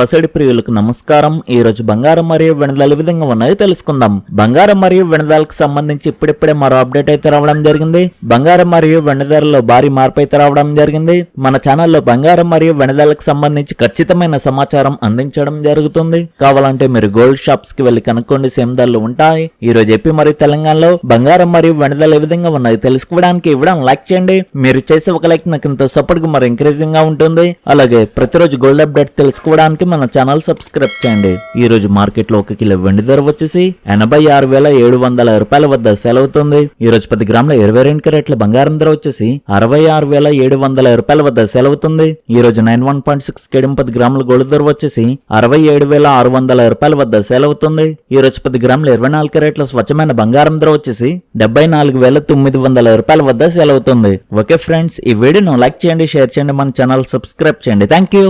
పసిడి ప్రియులకు నమస్కారం. ఈ రోజు బంగారం మరియు వెనుదల విధంగా ఉన్నాయో తెలుసుకుందాం. బంగారం మరియు వెనుదలకు సంబంధించి ఇప్పుడిప్పుడే మరో అప్డేట్ అయితే రావడం జరిగింది. బంగారం మరియు వెనదాలలో భారీ మార్పు అయితే రావడం జరిగింది. మన ఛానల్లో బంగారం మరియు వెనుదలకు సంబంధించి ఖచ్చితమైన సమాచారం అందించడం జరుగుతుంది. కావాలంటే మీరు గోల్డ్ షాప్స్కి వెళ్ళి కనుక్కోండి. సేమ్ ధరలు ఉంటాయి. ఈ రోజు ఏపీ మరియు తెలంగాణలో బంగారం మరియు వెనుదల ఏ విధంగా ఉన్నాయో తెలుసుకోవడానికి ఇవ్వడం లైక్ చేయండి. మీరు చేసే ఒక లైక్ నాకు ఇంత సపోర్ట్గా మరి ఎంకరేజింగ్గా ఉంటుంది. అలాగే ప్రతిరోజు గోల్డ్ అప్డేట్ తెలుసుకోవడానికి మన ఛానల్ సబ్స్క్రైబ్ చేయండి. ఈ రోజు మార్కెట్లో ఒక కిలో వెండి ధర వచ్చేసి ఎనభై ఆరు వేల ఏడు వందల రూపాయల వద్ద సెలవుతుంది ఈ రోజు పది గ్రాముల ఇరవై రెండు క్యారెట్ల బంగారం ధర వచ్చేసి అరవై ఆరు వేల ఏడు వందల రూపాయల వద్ద సెలవుతుంది ఈ రోజు నైన్ వన్ పాయింట్ సిక్స్ కేడం పది గ్రాముల గోల్డ్ ధర వచ్చేసి అరవై ఏడు వేల ఆరు వందల రూపాయల వద్ద సెలవుతుంది ఈ రోజు పది గ్రాముల ఇరవై నాలుగు క్యారెట్ల స్వచ్ఛమైన బంగారం ధర వచ్చేసి డెబ్బై నాలుగు వేల తొమ్మిది వందల రూపాయల వద్ద సెలవుతుంది ఓకే ఫ్రెండ్స్ ఈ వీడియోను లైక్ చేయండి షేర్ చేయండి మన ఛానల్ సబ్స్క్రైబ్ చేయండి. Thank you